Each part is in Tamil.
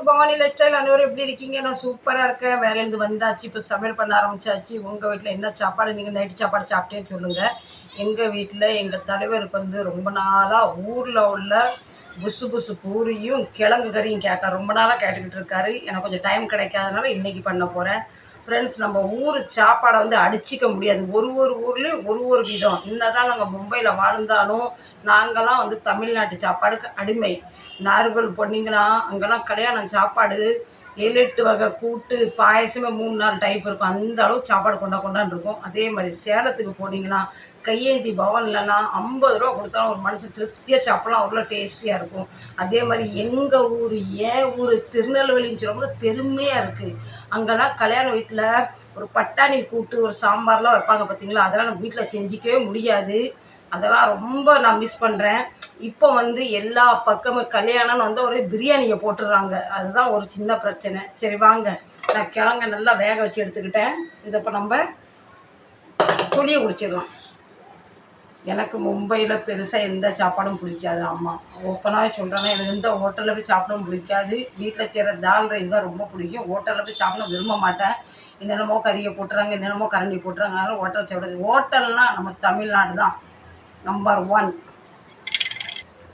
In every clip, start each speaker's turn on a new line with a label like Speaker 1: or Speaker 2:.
Speaker 1: டு பவானி லைஃப் ஸ்டைல் அனைவரும் எப்படி இருக்கீங்க? நான் சூப்பராக இருக்கேன். வேலையிலேருந்து வந்தாச்சு. இப்போ சமையல் பண்ண ஆரம்பிச்சாச்சு. உங்கள் வீட்டில் என்ன சாப்பாடு? நீங்கள் நைட்டு சாப்பாடு சாப்பிட்டேன்னு சொல்லுங்கள் எங்கள் வீட்டில் எங்கள் தலைவருக்கு வந்து ரொம்ப நாளாக ஊரில் உள்ள புசு புசு பூரியும் கிழங்கு கறியும் கேட்டார். ரொம்ப நாளாக கேட்டுக்கிட்டு இருக்காரு. எனக்கு கொஞ்சம் டைம் கிடைக்காதனால இன்றைக்கி பண்ண போகிறேன் ஃப்ரெண்ட்ஸ் நம்ம ஊர் சாப்பாடை வந்து அடிச்சிக்க முடியாது. ஒரு ஒரு ஊர்லேயும் ஒரு ஒரு விதம். என்னதான் நாங்கள் மும்பையில் வாழ்ந்தாலும் நாங்களாம் வந்து தமிழ்நாட்டு சாப்பாடுக்கு அடிமை. நார்கல் போனீங்கன்னா அங்கெல்லாம் கல்யாணம் சாப்பாடு எழுட்டு வகை கூட்டு பாயசமே மூணு நாலு டைப் இருக்கும். அந்த அளவுக்கு சாப்பாடு கொண்டா கொண்டான்னு இருக்கும். அதே மாதிரி சேலத்துக்கு போனீங்கன்னா கையேந்தி பவன்லலாம் ஐம்பது ரூபா கொடுத்தாலும் ஒரு மனுஷன் திருப்தியாக சாப்பிடலாம். அவ்வளோ டேஸ்டியாக இருக்கும். அதே மாதிரி எங்கள் ஊர் ஏன் ஊர் திருநெல்வேலின்னு சொல்லும்போது பெருமையாக இருக்குது அங்கெல்லாம் கல்யாண வீட்டில் ஒரு பட்டாணி கூட்டு ஒரு சாம்பார்லாம் வைப்பாங்க பார்த்தீங்களா அதெல்லாம் நம்ம வீட்டில் செஞ்சிக்கவே முடியாது. அதெல்லாம் ரொம்ப நான் மிஸ் பண்ணுறேன் இப்போ வந்து எல்லா பக்கமும் கல்யாணம்னு வந்து ஒரு பிரியாணியை போட்டுடுறாங்க. அதுதான் ஒரு சின்ன பிரச்சனை. சரி வாங்க. நான் கிழங்க நல்லா வேக வச்சு எடுத்துக்கிட்டேன். இதை இப்போ நம்ம புளியை குடிச்சிடலாம் எனக்கு மும்பையில் பெருசாக எந்த சாப்பாடும் பிடிக்காது அம்மா. ஓப்பனாக சொல்கிறேன்னா எனக்கு எந்த ஹோட்டலில் போய் சாப்பிடவும் பிடிக்காது. வீட்டில் செய்கிற தால் ரைஸ் தான் ரொம்ப பிடிக்கும். ஹோட்டலில் போய் சாப்பிட விரும்ப மாட்டேன். என்னென்னமோ கறியை போட்டுறாங்க என்னென்னமோ கரண்டி போட்டுறாங்க. அதனால் ஹோட்டல் சாப்பிடாது ஹோட்டல்னால் நம்ம தமிழ்நாடு தான். நம்பர் ஒன்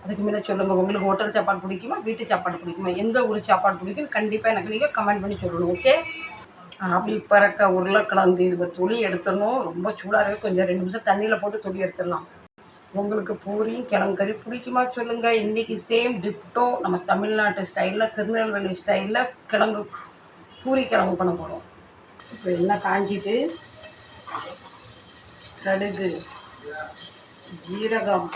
Speaker 1: அதுக்கு மேலே சொல்லுங்கள் உங்களுக்கு ஹோட்டல் சாப்பாடு பிடிக்குமா வீட்டு சாப்பாடு பிடிக்குமா? எந்த ஊர் சாப்பாடு பிடிக்கும் கண்டிப்பாக எனக்கு நீங்கள் கமெண்ட் பண்ணி சொல்லணும் ஓகே ஆவி பறக்க உருளைக்கிழங்கு இது துளி எடுத்துடணும். ரொம்ப சூடாக இருக்குது கொஞ்சம் ரெண்டு நிமிஷம் தண்ணியில் போட்டு துளி எடுத்துடலாம். உங்களுக்கு பூரியும் கிழங்கு கறி பிடிக்குமா சொல்லுங்கள் இன்றைக்கி சேம் டிப்டோ நம்ம தமிழ்நாட்டு ஸ்டைலில் திருநெல்வேலி ஸ்டைலில் கிழங்கு பூரி கிழங்கு பண்ண போகிறோம் இப்போ என்ன காஞ்சிட்டு கடுகு ஜீரகம்.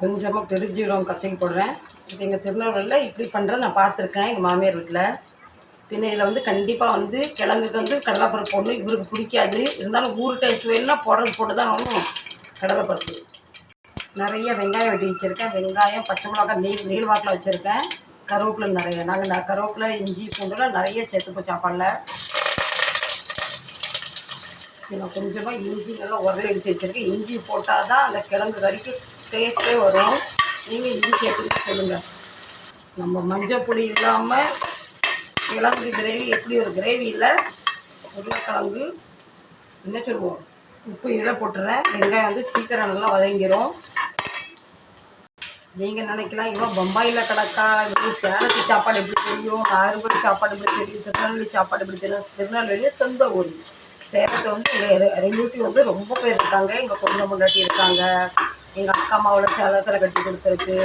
Speaker 1: கொஞ்சமாக பெருஜீரகம் கசக்கி போடுறேன். இது எங்கள் திருநெல்வேலியில் இப்படி பண்ணுறது நான் பார்த்துருக்கேன். எங்கள் மாமியார் வீட்டில் பின்ன இதில் வந்து கண்டிப்பாக வந்து கிழங்குக்கு வந்து கடலைப்பருப்பு போடணும். இவருக்கு பிடிக்காது. இருந்தாலும் ஊர் டேஸ்ட் வேணும்னா போடுறது போட்டு தான் ஆகணும். கடலைப்பருப்பு. நிறைய வெங்காயம் வெட்டி வச்சுருக்கேன். வெங்காயம் பச்சை மிளகாய் நீள் நீள் வாக்கில் வச்சுருக்கேன். கருவேப்பிலை நிறைய. நாங்கள் நான் கருவேப்பிலை இஞ்சி பூண்டுலாம் நிறைய சேர்த்துப்போம் சாப்பாடில். நான் கொஞ்சமாக இஞ்சி நல்லா உரல் எடுத்து வச்சுருக்கேன். இஞ்சி போட்டால் தான் அந்த கிழங்கு கறிக்கு டேஸ்ட்டே வரும். நீங்கள் இஞ்சி சேர்த்துட்டு சொல்லுங்கள் நம்ம மஞ்சள் புளி இல்லாமல் கிழங்கு கிரேவி எப்படி ஒரு கிரேவியில் உருளைக்கிழங்கு என்ன சொல்லுவோம்? உப்பு இதில் போட்டுறேன். வெங்காயம் வந்து சீக்கிரம் நல்லா வதங்கிடும் நீங்கள் நினைக்கலாம் இவன் பம்பாயில் கிடக்கா இப்படி சேலத்து சாப்பாடு எப்படி தெரியும்? ஆறுபடி சாப்பாடு எப்படி தெரியும்? திருநெல்வேலி சாப்பாடு எப்படி தெரியும்? திருநெல்வேலியே சொந்த ஊர். சேலத்தில் வந்து எங்கள் ரிலேட்டிவ் வந்து ரொம்ப பேர் இருக்காங்க. எங்கள் பொண்ணு முன்னாடி இருக்காங்க. எங்கள் அக்கா அம்மாவோட சேலத்தில் கட்டி கொடுத்துருக்கு.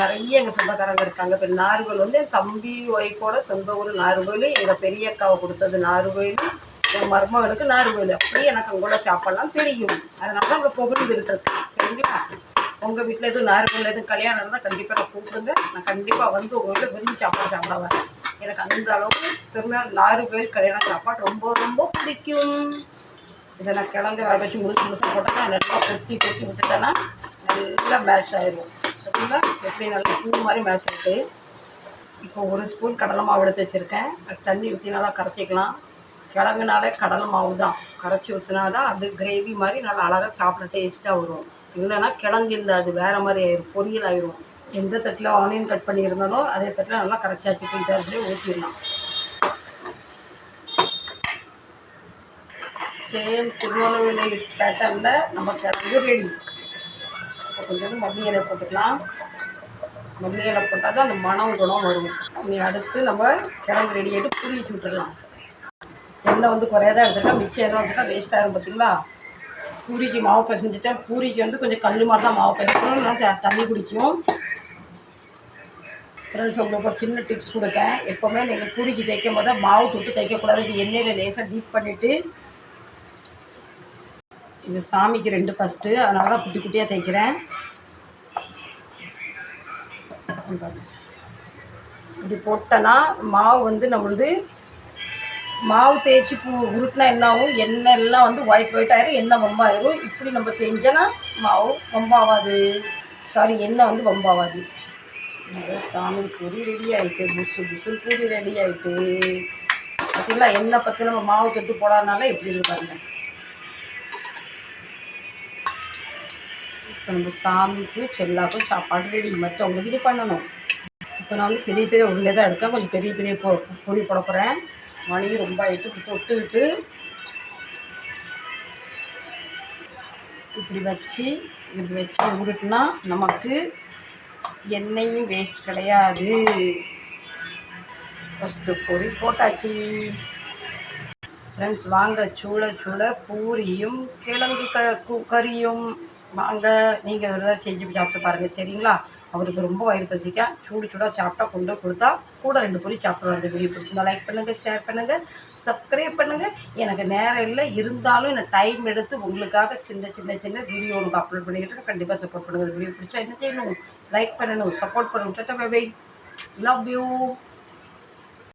Speaker 1: நிறைய எங்கள் சொந்தக்காரங்க இருக்காங்க. இப்போ நார்கோவில் வந்து என் தம்பி ஒய்ஃபோட சொந்த ஊர் நார்கோவில் எங்கள் பெரிய அக்காவை கொடுத்தது நார்கோவில் என் மருமகளுக்கு நார்கோவில் அப்படியே எனக்கு உங்களோட சாப்பாடெல்லாம் தெரியும். அதனால தான் அங்கே புகழ்ந்து இருக்கிறது சரிங்களா? உங்கள் வீட்டில் எதுவும் நார்கோவில் எதுவும் கல்யாணம் இருந்தால் கண்டிப்பாக நான் கூப்பிடுங்க. நான் கண்டிப்பாக வந்து உங்கள் வீட்டில் விரும்பி சாப்பாடு சாப்பிட வரேன். எனக்கு அந்த அளவுக்கு திருநாள் பேர் கல்யாண சாப்பாடு ரொம்ப ரொம்ப பிடிக்கும். இதை நான் கிழங்கு வேக வச்சு முழுசு முழுசு போட்டேன்னா நல்லா கொத்தி கொத்தி விட்டுட்டேன்னா நல்லா மேஷ் ஆயிடும் பார்த்தீங்களா எப்படி நல்லா பூ மாதிரி மேஷ் ஆகிட்டு இப்போ ஒரு ஸ்பூன் கடலை மாவு எடுத்து வச்சுருக்கேன். அது தண்ணி ஊற்றி நல்லா கரைச்சிக்கலாம். கிழங்குனாலே கடலை மாவு தான். கரைச்சி ஊற்றினா தான் அது கிரேவி மாதிரி நல்லா அழகாக சாப்பிட டேஸ்ட்டாக வரும். இல்லைன்னா கிழங்கு இல்லை அது வேறு மாதிரி ஆயிரும். பொரியல் ஆயிரும். எந்த தட்டில் ஆனியன் கட் பண்ணியிருந்தாலும் அதே தட்டில் நல்லா கரைச்சாச்சு போயிட்டு அப்படியே ஊற்றிடலாம் சேம் திருவண்ணாமலை பேட்டர்னில் நம்ம கிழங்கு ரெடி இப்போ கொஞ்சம் மல்லி இலை போட்டுக்கலாம். மல்லி இலை போட்டால் தான் அந்த மனம் குணம் வரும். இனி அடுத்து நம்ம கிழங்கு ரெடி ஆகிட்டு புளி வச்சு விட்டுடலாம். எண்ணெய் வந்து குறையா தான் மிச்சம் எண்ணெய் வந்துட்டா வேஸ்ட் ஆகும் பார்த்தீங்களா பூரிக்கு மாவு பிசைஞ்சிட்டேன். பூரிக்கு வந்து கொஞ்சம் கல் மாதிரி தான் மாவு பிசைக்கணும் தண்ணி குடிக்கும். ஃப்ரெண்ட்ஸ் உங்களுக்கு ஒரு சின்ன டிப்ஸ் கொடுக்கேன் எப்போவுமே நீங்கள் பூரிக்கு தைக்கும் போது மாவு தொட்டு தைக்கக்கூடாது இது எண்ணெயில் லேசாக டீப் பண்ணிவிட்டு இது சாமிக்கு ரெண்டு ஃபஸ்ட்டு அதனால தான் குட்டி குட்டியாக தைக்கிறேன் இப்படி போட்டேன்னா மாவு வந்து நம்மளுது மாவு தேய்ச்சி பூ உருட்டினா என்ன ஆகும் எண்ணெய் எல்லாம் வந்து ஒயிட் ஒயிட் ஆயிரும் எண்ணெய் வம்பாயிரும். இப்படி நம்ம செஞ்சோன்னா மாவு வம்பாவாது சாரி எண்ணெய் வந்து வம்பாவாது சாமி பூரி ரெடி ஆகிட்டு புசு புசு பூரி ரெடி ஆகிட்டு பார்த்தீங்களா எண்ணெய் பற்றி நம்ம மாவு தொட்டு போடாதனால எப்படி இருப்பாருங்க இப்போ நம்ம சாமிக்கு செல்லாக்கும் சாப்பாடு ரெடி மற்றவங்களுக்கு இது பண்ணணும். இப்போ நான் வந்து பெரிய பெரிய உருளை தான் எடுத்தேன். கொஞ்சம் பெரிய பெரிய பொ பொரி போட போகிறேன் மணி ரொம்ப ஆகிட்டு தொட்டு தொட்டுக்கிட்டு இப்படி வச்சு இப்படி வச்சு உருட்டுனா நமக்கு எண்ணெயும் வேஸ்ட் கிடையாது. ஃபஸ்ட்டு பொறி போட்டாச்சு. ஃப்ரெண்ட்ஸ் வாங்க சூட சூட பூரியும் கிழங்கு க கறியும். வாங்க நீங்கள் ஒரு தடவை செஞ்சு சாப்பிட்டு பாருங்கள் சரிங்களா? அவருக்கு ரொம்ப வயிறு பசிக்க சூடு சூடாக சாப்பிட்டா கொண்டு கொடுத்தா கூட ரெண்டு பொரி சாப்பிடுவார் அந்த வீடியோ பிடிச்சிருந்தா லைக் பண்ணுங்கள் ஷேர் பண்ணுங்கள் சப்ஸ்கிரைப் பண்ணுங்கள் எனக்கு நேரம் இல்லை இருந்தாலும் எனக்கு டைம் எடுத்து உங்களுக்காக சின்ன சின்ன சின்ன வீடியோ உங்களுக்கு அப்லோட் பண்ணிக்கிட்டு இருக்கேன். கண்டிப்பாக சப்போர்ட் பண்ணுங்கள் வீடியோ பிடிச்சா என்ன செய்யணும்? லைக் பண்ணணும் சப்போர்ட் பண்ணணும். Ta-ta by love you